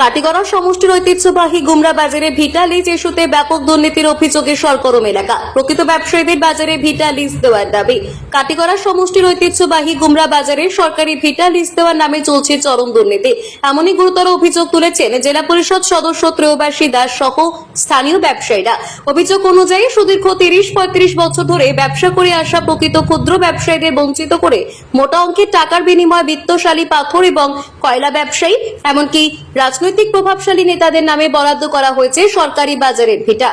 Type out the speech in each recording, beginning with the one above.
কাটিগড়া সমষ্টির ঐতিহ্যবাহী গুমরা বাজারে ভিটা লিজ ইস্যুতে ব্যাপক দুর্নীতির অভিযোগে সরগরম এলাকা। প্রকৃত ব্যবসায়ীদের বাজারে ভিটা লিজ দেওয়ার দাবি। কাটিগড়া সমষ্টির ঐতিহ্যবাহী গুমরা বাজারে সরকারি ভিটা লিজ দেওয়ার নামে চলছে চরম দুর্নীতি। এমনই গুরুতর অভিযোগ তুলেছেন জেলা পরিষদ সদস্য ত্রয়োবাসী দাস সহ স্থানীয় ব্যবসায়ীরা। অভিযোগ অনুযায়ী সুদীর্ঘ তিরিশ, পঁয়ত্রিশ বছর ধরে ব্যবসা করে আসা প্রকৃত ক্ষুদ্র ব্যবসায়ীদের বঞ্চিত করে মোটা অঙ্কের টাকার বিনিময়ে বিত্তশালী পাথর এবং কয়লা ব্যবসায়ী, এমনকি রাজনৈতিক প্রভাবশালী নেতাদের নামে বরাদ্দ করা হয়েছে সরকারি বাজারের ভিটা।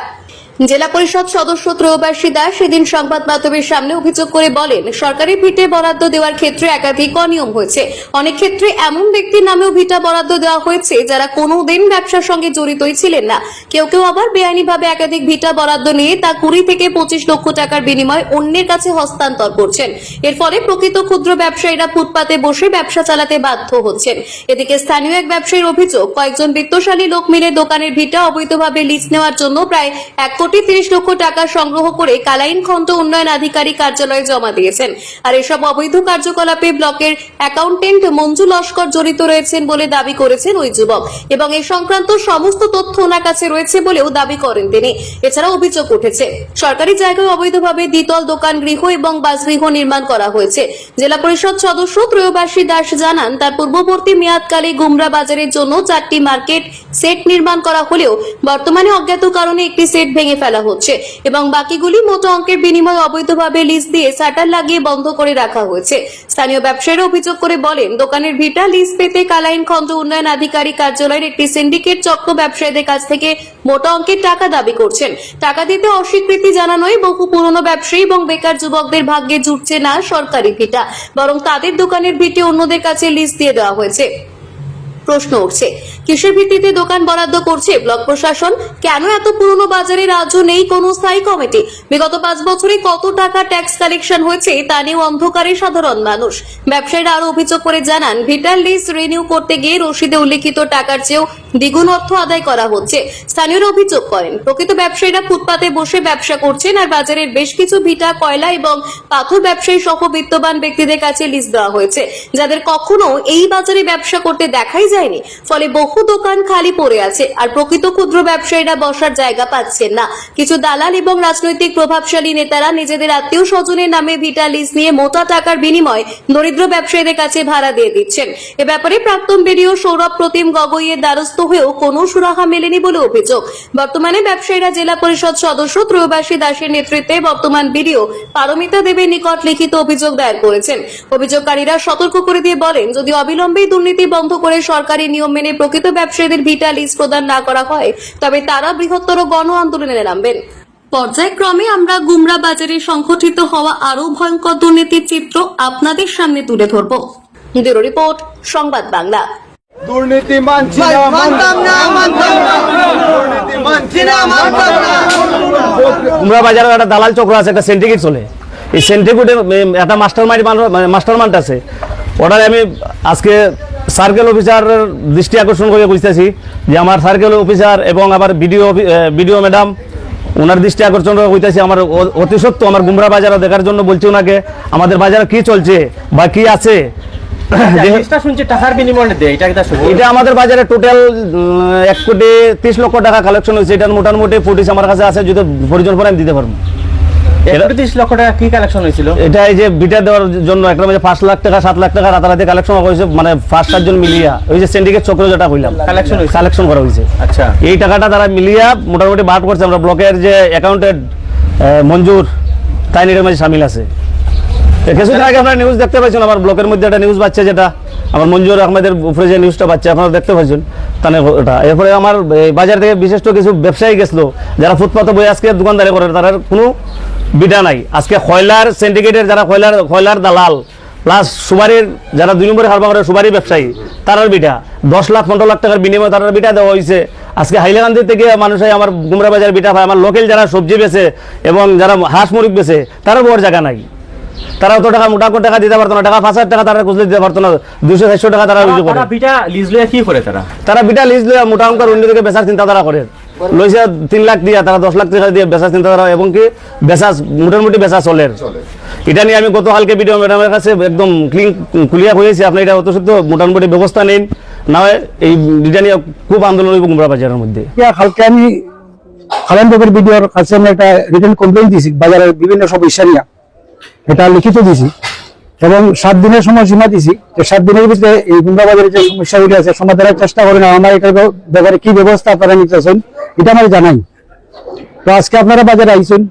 জেলা পরিষদ সদস্য ত্রয়োবাসী দাস সেদিন সংবাদ মাধ্যমের সামনে অভিযোগ করে বলেন, সরকারি ভিটে বরাদ্দ দেওয়ার ক্ষেত্রে একাধিক অনিয়ম হয়েছে। অনেক ক্ষেত্রে এমন ব্যক্তির নামেও ভিটা বরাদ্দ দেওয়া হয়েছে যারা কোনোদিন ব্যবসার সঙ্গে জড়িতই ছিলেন না। কেউ কেউ আবার বেআইনিভাবে একাধিক ভিটা বরাদ্দ নিয়ে তা কুড়ি থেকে পঁচিশ লক্ষ টাকার বিনিময়ে অন্যের কাছে হস্তান্তর করছেন। এর ফলে প্রকৃত ক্ষুদ্র ব্যবসায়ীরা ফুটপাতে বসে ব্যবসা চালাতে বাধ্য হচ্ছেন। এদিকে স্থানীয় এক ব্যবসায়ীর অভিযোগ, কয়েকজন বিত্তশালী লোক মিলে দোকানের ভিটা অবৈধভাবে লিজ নেওয়ার জন্য প্রায় এক কোটি তিরিশ লক্ষ টাকা সংগ্রহ করে কালাইন খন্ড উন্নয়ন আধিকারিক কার্যালয়ে জমা দিয়েছেন। আর এসব অবৈধ কার্যকলাপে ব্লকের অ্যাকাউন্টেন্ট মঞ্জু লস্কর জড়িত রয়েছেন বলে দাবি করেছেন ওই যুবক। এবং এই সংক্রান্ত সমস্ত তথ্য ওনার কাছে রয়েছে বলেও দাবি করেন তিনি। এছাড়া অভিযোগ উঠেছে, সরকারি জায়গায় অবৈধভাবে দ্বিতল দোকান, গৃহ এবং বাসগৃহ নির্মাণ করা হয়েছে। জেলা পরিষদ সদস্য ত্রয়োবাসী দাস জানান, তার পূর্ববর্তী মেয়াদকালে গুমরা বাজারের জন্য চারটি মার্কেট সেট নির্মাণ করা হলেও বর্তমানে অজ্ঞাত কারণে একটি সেট ভেঙে ফেলা হচ্ছে এবং বাকিগুলি মোটা অঙ্কের বিনিময়ে অবৈধভাবে লিজ দিয়ে শাটার লাগিয়ে বন্ধ করে রাখা হয়েছে। স্থানীয় ব্যবসায়ীরা অভিযোগ করে বলেন, দোকানের ভিটা লিজ পেতে কালাইন খন্ড উন্নয়ন আধিকারিক কার্যালয়ের একটি সিন্ডিকেট চক্র ব্যবসায়ীদের কাছ থেকে মোটা অঙ্কের টাকা দাবি করছেন। টাকা দিতে অস্বীকৃতি জানানোয় বহু পুরনো ব্যবসায়ী এবং বেকার যুবকদের ভাগ্যে জুটছে না সরকারি ভিটা, বরং তাদের দোকানের ভিটে অন্যদের কাছে লিজ দিয়ে দেওয়া হয়েছে। প্রশ্ন উঠছে। কিসের ভিত্তিতে দোকান বরাদ্দ করছে ব্লক প্রশাসন? কেন এত পুরনো বাজারে রাজ্য নেই কোনো স্থায়ী কমিটি? বিগত পাঁচ বছরে কত টাকা ট্যাক্স কালেকশন হয়েছে তা নিয়ে অন্ধকারে সাধারণ মানুষ। ব্যবসায়ীরা আরও অভিযোগ করে জানান ভিটাল লিজ রিনিউ করতে গিয়ে রসিদে উল্লিখিত টাকার চেয়েও দ্বিগুণ অর্থ আদায় করা হচ্ছে। স্থানীয়রা অভিযোগ করেন, প্রকৃত ব্যবসায়ীরা ফুটপাতে বসে ব্যবসা করছেন আর বাজারের বেশ কিছু ভিটা, কয়লা এবং পাথর ব্যবসায়ী সহ বিত্তবান ব্যক্তিদের কাছে লিজ দেওয়া হয়েছে। যাদের কখনো এই বাজারে ব্যবসা করতে দেখাই যায়নি। ফলে বহু দোকান খালি পড়ে আছে আর প্রকৃত ক্ষুদ্র ব্যবসায়ীরা বসার জায়গা পাচ্ছেন না। কিছু দালাল এবং রাজনৈতিক প্রভাবশালী নেতারা নিজেদের আত্মীয় স্বজনের নামে ভিটা লিজ নিয়ে মোটা টাকার বিনিময় দরিদ্র ব্যবসায়ীদের কাছে ভাড়া দিয়ে দিচ্ছেন। এ ব্যাপারে প্রাক্তন বিডিও সৌরভ প্রতিম গগৈয়ের দ্বারস্থ হয়েও কোনো সুরাহা মেলেনি বলে অভিযোগ। বর্তমানে ব্যবসায়ীরা জেলা পরিষদ সদস্য ত্রয়োবাসী দাসের নেতৃত্বে বর্তমান বিডিও পারমিতা দেবের নিকট লিখিত অভিযোগ দায়ের করেছেন। অভিযোগকারীরা সতর্ক করে দিয়ে বলেন, যদি অবিলম্বে দুর্নীতি বন্ধ করে সরকারি নিয়ম মেনে প্রকৃত ব্যবসায়ীদের ভিটা লিজ প্রদান না করা হয় তবে তারা বৃহত্তর গণ আন্দোলনে নামবেন। পর্যায়ক্রমে আমরা গুমরা বাজারে সংঘটিত হওয়া আরও ভয়ঙ্কর দুর্নীতির চিত্র আপনাদের সামনে তুলে ধরব। ব্যুরো রিপোর্ট সংবাদ বাংলা। দুর্নীতি মানছি না মানতাম না মানতাম না। দুর্নীতি মানছি চিনা মানতাম না। কুমড়া বাজারে একটা দালাল চক্র আছে একটা সেন্টিকেট চলে। এই সেন্টিকেটে একটা মাস্টার মাইন্ড মাস্টার মাইন্ড আছে। ওটারে আমি আজকে সার্কেল অফিসারের দৃষ্টি আকর্ষণ করে বুঝতেছি যে আমার সার্কেল অফিসার এবং আমার বিডিও বিডিও ম্যাডাম ওনার দৃষ্টি আকর্ষণ করে হইতেছি আমার অতি সত্য আমার গুমরা বাজার দেখার জন্য বলছি ওনাকে আমাদের বাজারে কি চলছে বা কি আছে? যে- শুনছি টাকার বিনিময়ে এটা আমাদের বাজারে টোটাল এক কোটি তিরিশ লক্ষ টাকা কালেকশন হয়েছে। এটার মোটামুটি ফুটিস আমার কাছে আছে যদি প্রয়োজন পরে আমি দিতে পারব। একত্রিশ লক্ষ টাকা কি কালেকশন হয়েছিল? এটা এই যে বিটা দেওয়ার জন্য একটা পাঁচ লাখ টাকা সাত লাখ টাকা রাতারাতি কালেকশন হয়েছে মানে পাঁচ সাতজন মিলিয়া। ওই যে সিন্ডিকেট চক্র যেটা কইলাম Collection কালেকশন করা হয়েছে। আচ্ছা। এই টাকাটা তারা মিলিয়া মোটামুটি করছে। আমরা ব্লকের যে অ্যাকাউন্টেন্ট মঞ্জুর তাই মাঝে সামিল আছে। কিছুদিন আগে আপনারা নিউজ দেখতে পাচ্ছেন আমার ব্লকের মধ্যে একটা নিউজ পাচ্ছে যেটা আমার মঞ্জুর আহমেদের উপরে যে নিউজটা পাচ্ছে আপনারা দেখতে পাচ্ছেন তাহলে ওটা। এরপরে আমার বাজার থেকে বিশিষ্ট কিছু ব্যবসায়ী গেছিল যারা ফুটপাতে বই আজকে দোকানদারি করে তার কোনো বিটা নাই। আজকে খয়লার সিন্ডিকেটের যারা খয়লার খয়লার দালাল প্লাস সুবারির যারা দুই নম্বরে হারবা করে সুবারি ব্যবসায়ী তারার বিটা দশ লাখ পনেরো লাখ টাকার বিনিময়ে তারার বিটা দেওয়া হয়েছে। আজকে হাইলাকান্দি থেকে মানুষে আমার গুমরা বাজার বিটা পায়। আমার লোকাল যারা সবজি বেছে এবং যারা হাঁস মুরগ বেছে তারও বড় জায়গা নাই। তারা অত টাকা মোটা টাকা দিতে পারতো না। টাকা পাঁচ হাজার টাকা তারা খুঁজলে দিতে পারতো না। দুশো চারশো টাকা তারা করে তারা বিটা লিজ লইয়া কি করে তারা? তারা বিটা লিজ লইয়া মোটা অঙ্কের অন্যদিকে বেচার চিন্তা তারা করে। লইছে তিন লাখ দিয়া তারা দশ লাখ টাকা দিয়ে বেচার চিন্তা তারা এবং কি বেচা মোটামুটি বেচা চলে। এটা নিয়ে আমি গতকালকে ভিডিও ম্যাডামের কাছে একদম ক্লিন ক্লিয়ার হয়েছি আপনি এটা অত সত্য মোটামুটি ব্যবস্থা নিন। না হয় এই এটা নিয়ে খুব আন্দোলন হইব গুমরা বাজারের মধ্যে। কালকে আমি খালান বাগের ভিডিওর কাছে আমি একটা রিটার্ন কমপ্লেন দিয়েছি বাজারের বিভিন্ন সমস্যা নিয়ে। এটা লিখিত দিয়েছি। এবং সাত দিনের সময়সীমা দিয়েছি যে সাত দিনের ভিতরে এই গুন্ডা বাজারের যে সমস্যাগুলি আছে সমাধানের চেষ্টা করেন, আমার এটার ব্যাপারে কি ব্যবস্থা আপনারা নিতেছেন, এটা আমার জানাই তো আজকে আপনারা বাজারে আইছেন,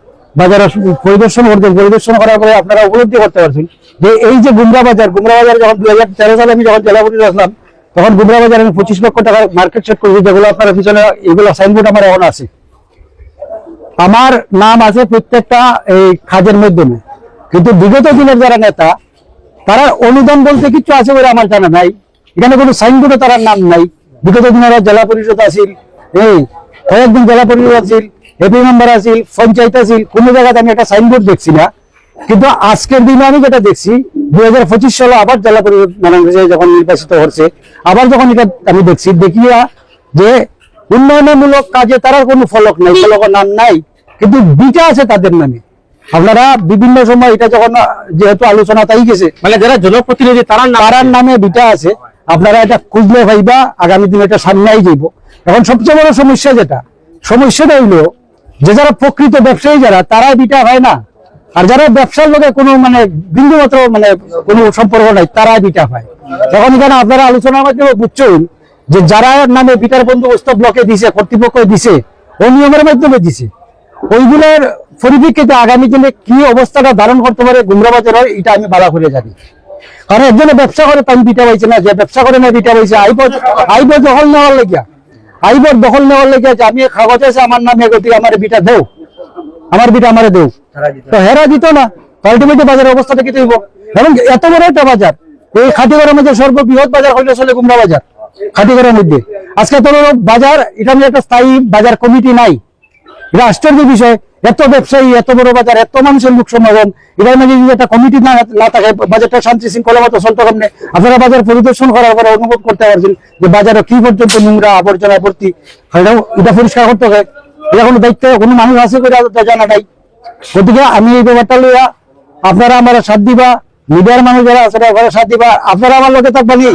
বাজারে পরিদর্শন করতেন পরিদর্শন করার পরে আপনারা উপলব্ধি করতে পারছেন যে এই যে গুমরা বাজার গুমরা বাজার যখন দুই হাজার তেরো সালে আমি যখন জেলা পরিষদ আসলাম, তখন গুমরা বাজারে আমি পঁচিশ লক্ষ টাকার মার্কেট সেট করেছি, যেগুলো আপনার পিছনে এগুলো সাইনবোর্ড আমার এখন আছে। আমার নাম আছে প্রত্যেকটা এই কাজের মাধ্যমে। কিন্তু বিগত দিনের যারা নেতা তারা অনুদান বলতে কিছু আছে বলে আমার জানা নাই। এখানে কোনো সাইনবোর্ডে তার নাম নাই। বিগত দিনের জেলা পরিষদ আছিল কয়েকদিন জেলা পরিষদ আছিল এপি মেম্বার আছিল, পঞ্চায়েত আছিল, কোনো জায়গাতে আমি একটা সাইনবোর্ড দেখছি না। কিন্তু আজকের দিনে আমি যেটা দেখছি, দুই হাজার পঁচিশ সালে আবার জেলা পরিষদ যখন নির্বাচিত হচ্ছে, আবার যখন এটা আমি দেখছি, দেখিয়া যে উন্নয়নমূলক কাজে তারা কোনো ফলক নাই, ফলকের নাম নাই। কিন্তু বিটা আছে তাদের নামে। আপনারা বিভিন্ন সময় এটা যখন যেহেতু আলোচনা তাই গেছে মানে যারা জনপ্রতিনিধি তারা তারার নামে বিটা আছে। আপনারা এটা খুঁজলে ভাইবা আগামী দিনে এটা সামনেই যাইব। এখন সবচেয়ে বড় সমস্যা যেটা সমস্যাটা হইল যে যারা প্রকৃত ব্যবসায়ী যারা তারা বিটা হয় না। আর যারা ব্যবসার লোকে কোনো মানে বিন্দু মাত্র মানে কোনো সম্পর্ক নাই তারা বিটা হয়। তখন এখানে আপনারা আলোচনার মাধ্যমে বুঝছেন যে যারা নামে বিটার বন্দোবস্ত ব্লকে দিছে কর্তৃপক্ষ দিছে অনিয়মের মাধ্যমে দিছে ওইগুলোর পরিপ্রেক্ষিতে আগামী দিনে কি অবস্থাটা ধারণ করতে পারে গুমরা বাজারের এটা আমি বাধা করে জানি। কারণ একজনে ব্যবসা করে তাই বিটা পাইছে না, যে ব্যবসা করে না বিটা পাইছে আইব আইব দখল নেওয়ার লেগিয়া আইবর দখল নেওয়ার লেগিয়া যে আমি কাগজ আছে, আমার নামে গতি আমার বিটা দেও। আমার বিটা আমারে দেও। তো হেরা দিত না আলটিমেটলি বাজারের অবস্থাটা কি হইব? এবং এত বড় একটা বাজার, এই খাটিগড়ের মধ্যে সর্ববৃহৎ বাজার হইলে চলে গুমরা বাজার খাটিগড়ের মধ্যে। আজকে তো বাজার, এটা নিয়ে একটা স্থায়ী বাজার কমিটি নাই। এটা আশ্চর্য বিষয়। এত ব্যবসায়ী, এত বড় বাজার, এত মানুষের লোক সমাগম এটার মধ্যে যদি একটা কমিটি না থাকে বাজারটা শান্তি শৃঙ্খলা মতো চলতে কেমনে আপনারা বাজার পরিদর্শন করার পরে অনুভব করতে পারছেন যে বাজারে কি পর্যন্ত নোংরা, আবর্জনা, ভর্তি এটা পরিষ্কার করতে হবে। এটা কোনো দায়িত্ব, কোনো মানুষ আছে করে জানা নাই। গতিকে আমি এই ব্যাপারটা লইয়া আপনারা আমার সাথ দিবা, মিডিয়ার মানুষ যারা আছে ওরা সাথ দিবা, আপনারা আমার লোকে থাকবা নি?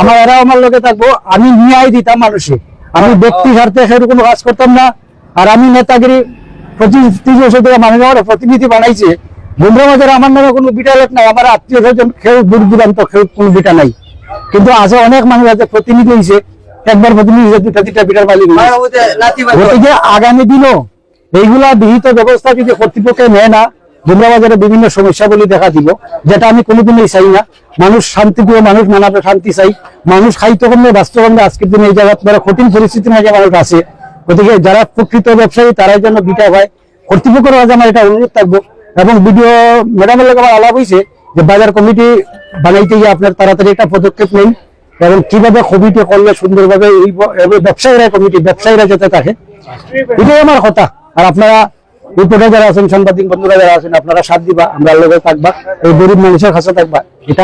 আমার এরা আমার লোকে থাকব, আমি ন্যায় দিতাম মানুষে। আমি ব্যক্তি স্বার্থে সেরকম কাজ করতাম না। আর আমি নেতাগিরি পঁচিশ ত্রিশ বছর থেকে মানুষ আমার প্রতিনিধি বানাইছে। বন্ধুরা মাঝে আমার নামে কোনো বিটা লোক নাই আমার আত্মীয় স্বজন কেউ দূর দূরান্ত কেউ কোনো বিটা নাই। কিন্তু আছে অনেক মানুষ আছে প্রতিনিধি হয়েছে একবার প্রতিনিধি হয়েছে দুটা তিনটা বিটার মালিক গতিকে আগামী দিনও এইগুলা বিহিত ব্যবস্থা যদি কর্তৃপক্ষে নেয় না গুমরা বাজারে বিভিন্ন সমস্যাগুলি দেখা দিব যেটা আমি কোনোদিনই চাই না। মানুষ শান্তিপ্রিয় মানুষ মানবে শান্তি চাই। মানুষ খাইতে কমলে বাস্তবন্ধে আজকের দিনে এই জায়গা কঠিন পরিস্থিতির মাঝে মানুষ আছে। গতিকে যারা প্রকৃত ব্যবসায়ী, তারাই যেন বিটা হয়। কর্তৃপক্ষের মাঝে আমার এটা অনুরোধ থাকব। এবং ভিডিও ম্যাডামের লোক আমার আলাপ হয়েছে যে বাজার কমিটি বানাইতে গিয়ে আপনার তাড়াতাড়ি একটা পদক্ষেপ নেন এবং কীভাবে কমিটি করলে সুন্দরভাবে এই ব্যবসায়ীরা কমিটি, ব্যবসায়ীরা যাতে থাকে। এটাই আমার কথা। আর আপনারা রিপোর্টার যারা আছেন, সাংবাদিক বন্ধুরা যারা আছেন, আপনারা সাথ দিবা, আমরা লোকে থাকবা, এই গরিব মানুষের কাছে থাকবা। এটা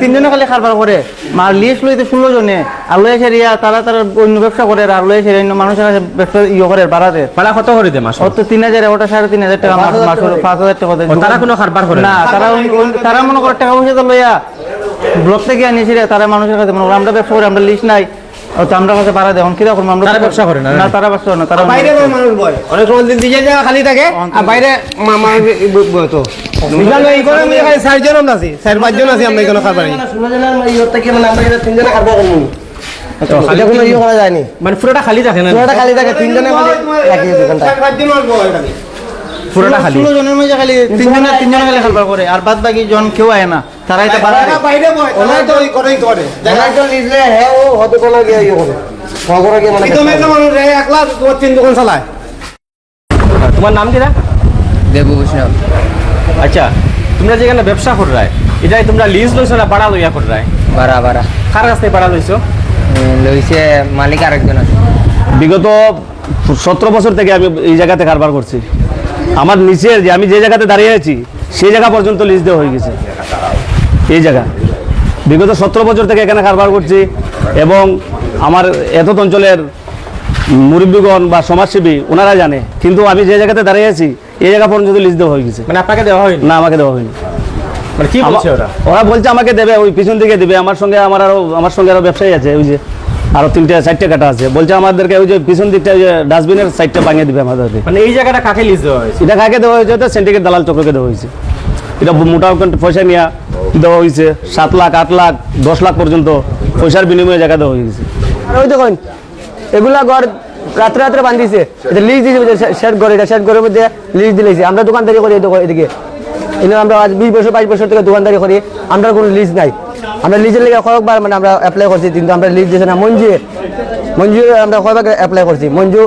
তিনজনে খালি খারবার করে মার লিস্ট লইতে ষোলো জনে আর লয়ে সেরিয়া তারা তারা অন্য ব্যবসা করে আর লয়ে সেরিয়া অন্য মানুষের কাছে ব্যবসা ইয়ে করে বাড়াতে ভাড়া কত করে দে মাস ওর তো তিন হাজার ওটা সাড়ে তিন হাজার টাকা মাস মাস হলো, পাঁচ হাজার টাকা দেয়। তারা কোনো কারবার করে না? না তারা মনে করে টাকা পয়সা তো লইয়া ব্লক থেকে আনিয়েছি রে, তারা মানুষের কাছে মনে করে আমরা ব্যবসা করি আমরা লিস্ট নাই আমরা কাছে দেয় কীরকম করব? আমরা তারা ব্যবসা করে না, না তারা ব্যবসা করে না তারা বাইরে মানুষ বয়। অনেক সময় দিন দিকে জায়গা খালি থাকে আর বাইরে মা- মানুষ ব- বয় তো। করে আমি এখানে চারজন আমরা আছি চার পাঁচজন আছি আমরা এখানে খাবার খালি কোনো ইয়ে করা যায়নি মানে পুরোটা খালি থাকে না? পুরোটা খালি থাকে তিনজনে খালি রাখি দোকানটা পুরোটা খালি। ষোলো জনের মধ্যে খালি তিনজনে তিনজনে খালি খাবার করে আর বাদ বাকি জন কেউ আয় না। তারা এটা। বাইরে ওনার তো ওই করেই করে। একজন নিজে হ্যাঁ ও হতে কোনো গিয়ে ইয়ে করে। খবর গিয়ে মানে মানুষ একলা তিন দোকান চালায়। তোমার নাম কি না দেবভূষণ আচ্ছা তোমরা যেখানে ব্যবসা কর রায় এটাই তোমরা লিজ লইছো না ভাড়া লইয়া কর রায়? বারা বারা কার কাছ থেকে ভাড়া লইছো? লইছে মালিক আরেকজন আছে। বিগত সতেরো বছর থেকে আমি এই জায়গাতে কারবার করছি। আমার নিচের যে আমি যে জায়গাতে দাঁড়িয়ে আছি সেই জায়গা পর্যন্ত লিজ দেওয়া হয়ে গেছে। এই জায়গা। বিগত সতেরো বছর থেকে এখানে কারবার করছি এবং আমার এত অঞ্চলের মুরব্বীগণ বা সমাজসেবী ওনারা জানে। কিন্তু আমি যে জায়গাতে দাঁড়িয়ে আছি এই জায়গা পর্যন্ত লিজ দেওয়া হয়ে গেছে। মানে আপনাকে দেওয়া হয়নি? না আমাকে দেওয়া হয়নি। মানে কি বলছে ওরা? ওরা বলছে আমাকে দেবে ওই পিছন দিকে দেবে আমার সঙ্গে আমার আরও আমার সঙ্গে আরও ব্যবসায়ী আছে ওই যে আরও তিনটে চারটে কাটা আছে। বলছে আমাদেরকে ওই যে পিছন দিকটা যে ডাস্টবিনের সাইডটা ভাঙিয়ে দিবে আমাদেরকে। মানে এই জায়গাটা কাকে লিজ দেওয়া হয়েছে? এটা কাকে দেওয়া হয়েছে? তো সেন্টিকেট দালাল চক্রকে দেওয়া হয়েছে। এটা মোটা অঙ্কের পয়সা নিয়ে দেওয়া হয়েছে। সাত লাখ আট লাখ দশ লাখ পর্যন্ত পয়সার বিনিময়ে জায়গা দেওয়া হয়েছে। আর ওই দেখুন এগুলা ঘর রাত্রে রাত্রে বান্ধিছে। এটা লিজ দিয়েছে শেড ঘর এটা শেড ঘরের মধ্যে লিজ দিলেছে। আমরা দোকানদারি করি এই দোকান- এদিকে। এনে আমরা আজ বিশ বছর বাইশ বছর থেকে দোকানদারি করি। আমরা কোনো লিজ নাই। আমরা লিজের লেগে কয়েকবার মানে আমরা অ্যাপ্লাই করছি কিন্তু আমরা লিজ দিয়েছি না। মঞ্জু মঞ্জু আমরা কয়েকবার অ্যাপ্লাই করছি। মঞ্জু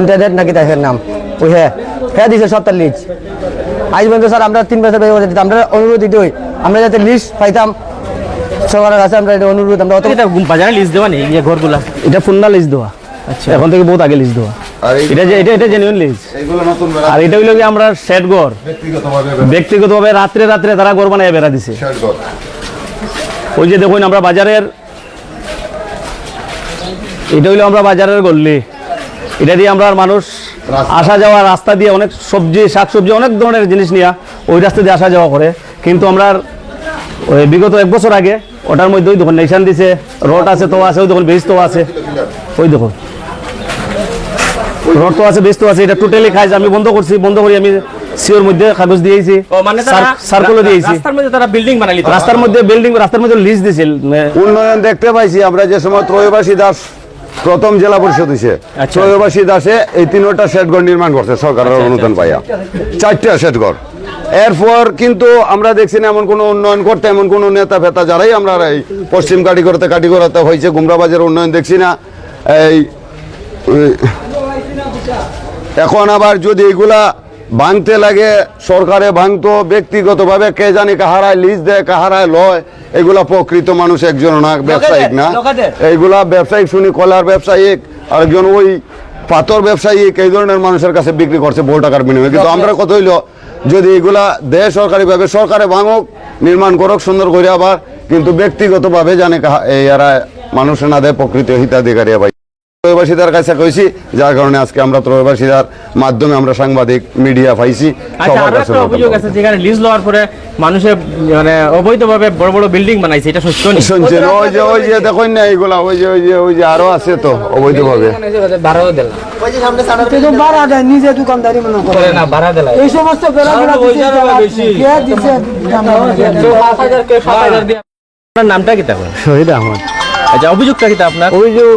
ইন্টারনেট নাকি তাদের নাম? ওই হ্যাঁ হ্যাঁ দিছে সপ্তাহ লিজ আজ পর্যন্ত স্যার আমরা তিন বছর বেড়ে করছি। আমরা অনুরোধ দিতে হই আমরা যাতে লিস্ট পাইতাম সরকারের কাছে আমরা এটা অনুরোধ আমরা অত বাজারে লিজ দেওয়া নেই? ঘরগুলা? এটা ফুন্না লিজ দেওয়া। আচ্ছা। এখন থেকে বহুত আগে লিজ দেওয়া। আর এটা যে এটা এটা জেনুইন লিজ এইগুলো নতুন আর এটা হইল যে আমরা শেড ঘর। ব্যক্তিগতভাবে ব্যক্তিগতভাবে রাত্রে রাত্রে তারা ঘর বানায় বেড়া দিছে। শেয়ার ওই যে দেখুন আমরা বাজারের এটা হইল আমরা বাজারের গল্লি এটা দিয়ে আমরা মানুষ আসা যাওয়া রাস্তা দিয়ে অনেক সবজি শাকসবজি অনেক ধরনের জিনিস নিয়ে ওই রাস্তা দিয়ে আসা যাওয়া করে। কিন্তু আমরা ওই বিগত এক বছর আগে ওটার মধ্যে ওই দেখুন নেশান দিছে রড আছে তো আছে ওই দেখুন বেজ তো আছে। ওই দেখুন। রড তো আছে বেশ তো আছে এটা টোটালি খাই আমি বন্ধ করছি বন্ধ করি আমি সিওর মধ্যে কাগজ দিয়েছি ও মানে তারা সার্কুলও দিয়েছি। রাস্তার মধ্যে তারা বিল্ডিং বানালি রাস্তার মধ্যে বিল্ডিং রাস্তার মধ্যে লিজ দিছিল উন্নয়ন দেখতে পাইছি আমরা যে সময় ত্রয়োবাসী দাস প্রথম জেলা পরিষদ হয়েছে আচ্ছা। ত্রয়োবাসী দাসে এই তিনটা শেডঘর নির্মাণ করছে সরকারের অনুদান পাইয়া। চারটা শেডঘর এরপর কিন্তু আমরা দেখছি না এমন কোনো উন্নয়ন করতে এমন কোনো নেতা ফেতা যারাই আমরা এই পশ্চিম কাটি করতে কাটি করতে হয়েছে গুমরাবাজের উন্নয়ন দেখছি না। এই এখন আবার যদি এগুলা ভাঙতে লাগে সরকারে ভাঙতো ব্যক্তিগতভাবে কে জানি কাহারায় লিজ দেয় কাহারায় লয় এগুলা প্রকৃত মানুষ একজন না ব্যবসায়িক না। এইগুলা ব্যবসায়িক শুনি কলার ব্যবসায়িক আরেকজন ওই পাথর ব্যবসায়িক এই ধরনের মানুষের কাছে বিক্রি করছে বহু টাকার বিনিময়ে। কিন্তু আমরা কত হইল যদি এগুলা দেয় সরকারিভাবে সরকারে ভাঙুক নির্মাণ করুক সুন্দর করে আবার কিন্তু ব্যক্তিগতভাবে জানে এরা মানুষ না দেয় প্রকৃত হিতাধিকারী ত্রয়বাসীদের কাছে কইছি যার কারণে আজকে আমরা ত্রয়বাসীদার মাধ্যমে আমরা সাংবাদিক মিডিয়া পাইছি আচ্ছা সবার কাছে অভিযোগ আছে যেখানে লিজ লওয়ার পরে মানুষের মানে অবৈধভাবে বড় বড় বিল্ডিং বানাইছে এটা সত্য নেই শুনছেন ওই যে ওই যে দেখুন না এইগুলা ওই যে ওই যে ওই যে আরও আছে তো অবৈধভাবে। বারো দিলাম বাড়া দেয় নিজে দোকানদারি মনে করে। না ভাড়া দিলাম এই সমস্ত বেড়াবেড়া দিচ্ছে, কে দিচ্ছে, আপনার নামটা কি তখন শহীদ আহমদ। আচ্ছা অভিযোগটা কি আপনার? অভিযোগ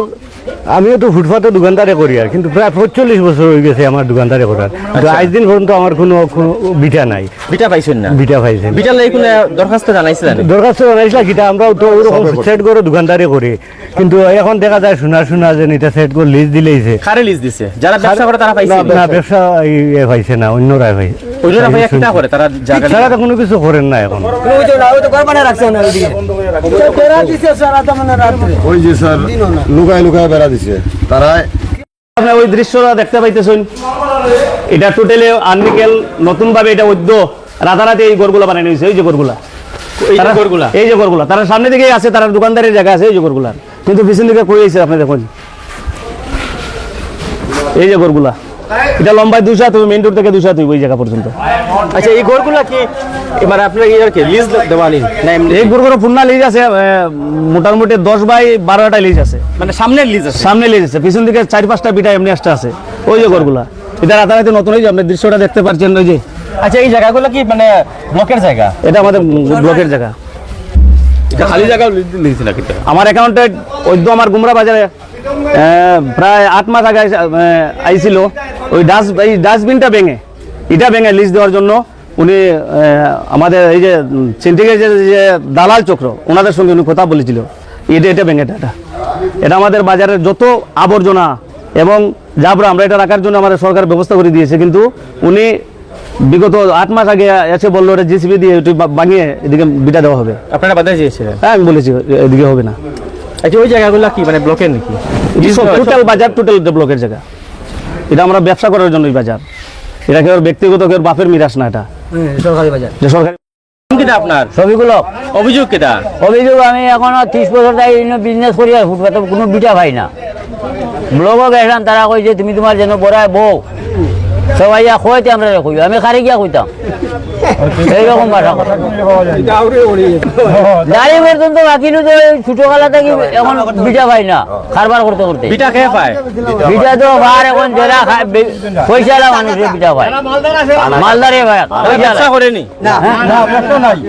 আমিও তো ফুটপাতে দোকানদারে করি আর কিন্তু প্রায় পঁয়তাল্লিশ বছর হয়ে গেছে আমার দোকানদারে করার। কিন্তু আজ দিন পর্যন্ত আমার কোনো বিটা নাই। বিটা পাইছেন না? বিটা পাইছেন। বিটা লাগি কোনো দরখাস্ত জানাইছিলেন? দরখাস্ত জানাইছিলাম কিটা আমরাও তো ওরকম সেট করে দোকানদারি করি। কিন্তু এখন দেখা যায় শোনা শোনা যে এটা সেট করে লিজ দিলেইছে কারে লিজ দিছে? যারা ব্যবসা করে তারা পাইছে? না, ব্যবসা এই- পাইছে না অন্যরাই পাই ওইটা ভাইয়া কিটা করে? তারা জায়গা তারা তো কোনো কিছু করেন না এখন বেড়া দিচ্ছে সারা তো মানে রাত্রে। ওই যে স্যার লুকায় লুকায় বেড়া দিছে। তারা আপনি ওই দৃশ্যটা দেখতে পাইতেছেন। এটা টোটালি আনবিকেল নতুন ভাবে এটা উদ্য রাতারাতি এই গরগুলা বানাই নিয়েছে এই যে গরগুলা এই যে তারা- ঘরগুলা? এই যে গরগুলা তারা সামনে দিকেই আছে তারা দোকানদারের জায়গা আছে এই যে গরগুলা কিন্তু পিছন দিকে কই আছে আপনি দেখুন। এই যে গরগুলা এটা লম্বায় দুশো হাত মেইন রোড থেকে দুশো হাত ওই জায়গা পর্যন্ত। আচ্ছা এই ঘরগুলা কি মানে আপনার কি আর কি লিজ দেওয়া নেই? না এমনি এই গরগুলো পূর্ণা লিজ আছে মোটামুটি দশ বাই বারোটা লিজ আছে। মানে সামনের লিজ আছে? সামনে লিজ আছে পিছন দিকে চার পাঁচটা বিটা এমনি আসতে আছে ওই যে গরগুলা এটা রাতারাতি নতুন হয়ে যে আপনি দৃশ্যটা দেখতে পাচ্ছেন ওই যে। আচ্ছা এই জায়গাগুলো কি মানে ব্লকের জায়গা? এটা আমাদের ব্লকের জায়গা। এটা খালি জায়গা লিজ নাকি আমার অ্যাকাউন্টে ওইদ্য আমার গুমরা বাজারে প্রায় আট মাস আগে আইছিল। ওই ডাস্ট এই ডাস্টবিনটা ভেঙে এটা ভেঙে লিজ দেওয়ার জন্য উনি আমাদের এই যে সিন্ডিকেট যে দালাল চক্র ওনাদের সঙ্গে উনি কথা বলেছিল। এটা এটা ভেঙে এটা এটা। আমাদের বাজারের যত আবর্জনা এবং জাবরা আমরা এটা রাখার জন্য আমাদের সরকার ব্যবস্থা করে দিয়েছে কিন্তু উনি বিগত আট মাস আগে এসে বলল এটা জিসিবি দিয়ে একটু বানিয়ে এদিকে বিটা দেওয়া হবে। আপনারা বাধা দিয়েছিলেন? হ্যাঁ আমি বলেছি এদিকে হবে না। আচ্ছা ওই জায়গাগুলো কি মানে ব্লকের নাকি? টোটাল বাজার টোটাল ডেভেলপের জায়গা। এটা আমরা ব্যবসা করার জন্য বাজার। এটা কেউ ব্যক্তিগত কেউ বাপের মিরাস না এটা। সরকারি বাজার। সরকারি কিটা আপনার? ছবিগুলো অভিযোগ কিটা অভিযোগ আমি এখনও ত্রিশ বছর তাই বিজনেস করি আর ফুটপাতে কোনো বিটা পাই না। ব্লগও গেছিলাম তারা কইছে তুমি তোমার যেন বড়ায় বউ। সবাই কইতে আমরা কই আমি খারে গিয়া কইতাম এইরকম ভাষা কথা দাঁড়িয়ে পর্যন্ত বাকিলু তো থেকে এখন বিটা পাই না কারবার করতে করতে। বিটা খেয়ে? পায় বিটা তো ভার এখন যারা খায়, পয়সালা মানুষের বিটা পায় মালদারে ব্যবসা করেনি?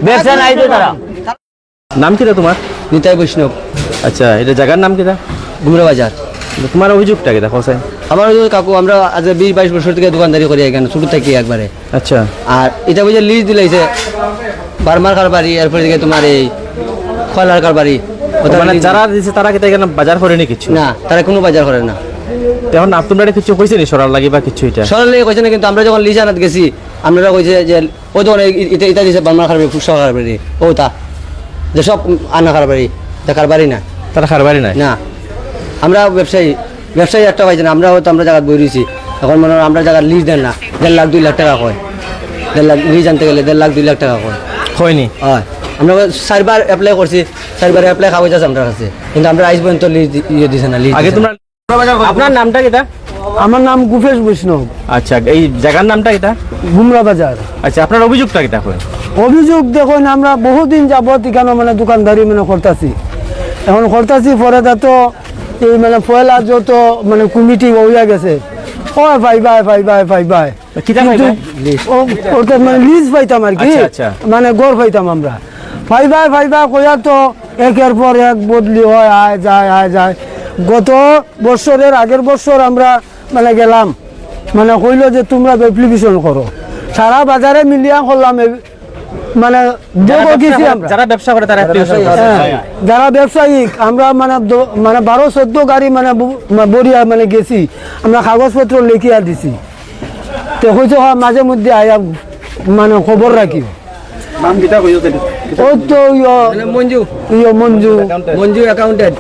ব্যবসা নাই তো তারা। নাম কিটা তোমার? নিতাই বৈষ্ণব। আচ্ছা এটা জায়গার নাম কিটা? গুমরা বাজার। তোমার অভিযোগটা কিটা কোসাই? আমার কাকু আমরা আজ বিশ বাইশ বছর থেকে দোকানদারি করি এখানে ছোট থেকে একবারে। আচ্ছা। আর এটা বুঝে লিজ দিলাইছে বার্মার কারবারি এরপরে দিকে তোমার এই খয়লার কারবারি মানে যারা দিছে তারা কিটা এখানে বাজার করেনি কিছু? না তারা কোনো বাজার করে না। এখন আপনারা কিছু কইছে নি সরার লাগি বা কিছু এটা? সরল লেগে কইছে না কিন্তু আমরা যখন লিজ আনাত গেছি আমরা কইছে যে ও দোকানে এটা এটা দিছে বার্মার কারবারি ফুসা কারবারি ও তা। যে সব আনা কারবারি তা কারবারি না। তারা খারবারি নাই? না। আমরা ব্যবসায়ী। ব্যবসায়ী একটা পাইছি না আমরা হয়তো আমরা জায়গা বই রয়েছি। এখন মনে হয় আমরা জায়গার লিজ দেন না দেড় লাখ দুই লাখ টাকা কয় দেড় লাখ লিজ আনতে গেলে দেড় লাখ দুই লাখ টাকা কয় হয়নি? হয়। আমরা চারবার এপ্লাই করছি চারবার এপ্লাই কাগজ আছে আমার কাছে। কিন্তু আমরা আইস পর্যন্ত লিজ ইয়ে দিছে না লিজ আগে তোমরা আপনার নামটা কিটা আমার নাম গুফেশ বৈষ্ণব। আচ্ছা এই জায়গার নামটা কিটা গুমরা বাজার। আচ্ছা আপনার অভিযোগটা কিটা কই অভিযোগ দেখুন আমরা বহুদিন যাবত এখানে মানে দোকানদারি মানে করতেছি। এখন করতেছি পরে তো এই মানে পয়লা যত মানে কমিটি হইয়া গেছে ও ভাই ভাই ভাই ভাই ভাই ভাই? অর্থাৎ মানে লিজ পাইতাম আর কি। আচ্ছা, আচ্ছা। মানে গড় পাইতাম আমরা। ভাই ভাই ভাই ভাই কইয়া তো একের পর এক বদলি হয় আয় যায় আয় যায়। গত বছরের আগের বছর আমরা মানে গেলাম। মানে কইলো যে তোমরা অ্যাপ্লিকেশন করো। সারা বাজারে মিলিয়া করলাম মানে যোগও গেছি আমরা। যারা ব্যবসা করে তারা। হ্যাঁ, যারা ব্যবসায়িক আমরা মানে মানে বারো চোদ্দ গাড়ি মানে বরিয়া মানে গেছি। আমরা কাগজপত্র লিখিয়া দিছি। তো হয়েছে হয় মাঝে মধ্যে আয়া মানে খবর রাখি ইয়- মঞ্জু।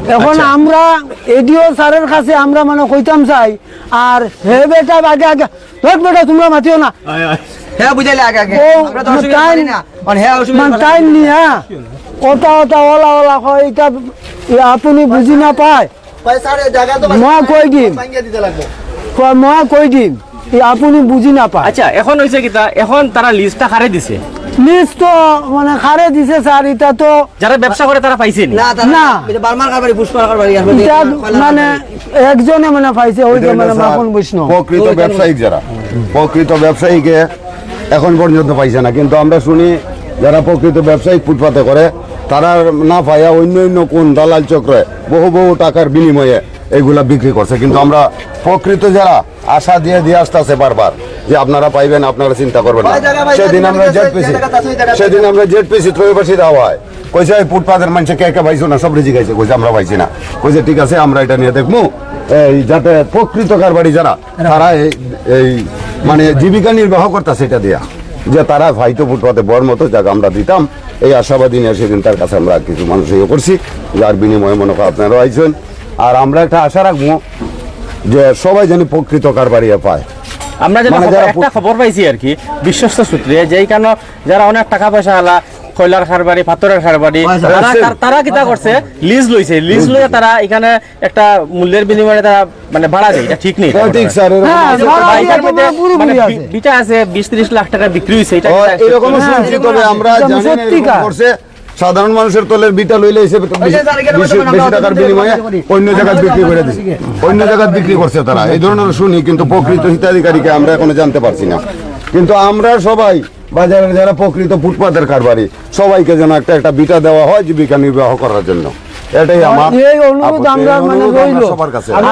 এখন আমরা এডিও স্যারের কাছে আমরা মানে কইতাম চাই আর হে বেটা আগে আগে বেটা তোমরা মাতিও না। হ্যাঁ বুঝাইলে আগে আগে। আমরা তো অসুবিধা পারি না। আর হ্যাঁ অসুবিধা মানে পারি না। টাইম ওটা ওটা ওলা ওলা হয় এটা এ বুঝি না পায় কৈ কৈ আপুনি বুঝি না পায় আচ্ছা এখন হয়েছে কিটা এখন তারা লিস্টটা হারে দিছে। লিস্ট তো মানে খারে দিছে স্যার এটা তো যারা ব্যবসা করে তারা পাইছে না? না। বার্মার কারবারি পুষ্পার কারবারি মানে একজনে মানে পাইছে ওই মানে স্যার, মাখন বৈষ্ণব প্রকৃত ব্যবসায়িক যারা প্রকৃত ব্যবসায়ীকে এখন পর্যন্ত পাইছে না। কিন্তু আমরা শুনি যারা প্রকৃত ব্যবসায়িক ফুটপাতে করে তারা না পাইয়া অন্য অন্য কোন দালাল চক্রে বহু বহু টাকার বিনিময়ে এগুলা বিক্রি করছে। কিন্তু আমরা প্রকৃত যারা আশা দিয়ে দিয়ে আসতেছে বারবার যে আপনারা পাইবেন আপনারা চিন্তা করবেন না। সেদিন আমরা জেট পেছি সেদিন আমরা জেট পেছি ত্রয়োপাশী দেওয়া হয়। কইছে এই ফুটপাতের মানুষে কে কে পাইছো না? সব রেজি খাইছে। কইছে আমরা পাইছি না। কইছে ঠিক আছে আমরা এটা নিয়ে দেখব এই যাতে প্রকৃত কারবারি যারা তারা এই এই মানে জীবিকা নির্বাহ করতেছে সেটা দেয়া। যে তারা হয়তো ফুটপাতে বর মতো যাকে আমরা দিতাম এই আশাবাদী নিয়ে সেদিন তার কাছে আমরা কিছু মানুষ ইয়ে করছি যার বিনিময়ে মনে করো আপনারাও আইছেন। আর আমরা একটা আশা রাখব যে সবাই যেন প্রকৃত কারবারি পায়। আমরা যেটা মানে একটা খবর পাইছি আর কি বিশ্বস্ত সূত্রে যেই কেন যারা অনেক টাকা পয়সা হালা কয়লার খারবারি পাথরের খারবারি তারা কিটা করছে লিজ লইছে। লিজ লইয়া তারা এখানে একটা মূল্যের বিনিময়ে তারা মানে ভাড়া দেয় এটা ঠিক নেই। ঠিক স্যার এরকম হ্যাঁ, মানে বিটা আছে বিশ ত্রিশ লাখ টাকা বিক্রি হয়েছে এটা হ্যাঁ, শুনছি তবে আমরা জানি এরকম। করছে। সাধারণ মানুষের তলের বিটা লইলে এসে বেশি বেশি টাকার বিনিময়ে অন্য জায়গায় বিক্রি করে দিচ্ছে অন্য জায়গায় বিক্রি করছে তারা। এই ধরনের শুনি কিন্তু প্রকৃত হিতাধিকারীকে আমরা এখনও জানতে পারছি না। কিন্তু আমরা সবাই বাজারের যারা যারা প্রকৃত ফুটপাতের কারবারি। সবাইকে যেন একটা একটা বিটা দেওয়া হয় জীবিকা নির্বাহ করার জন্য। এটাই আমার এই অনুরোধ আমরা মানে রইল। সবার কাছে। আর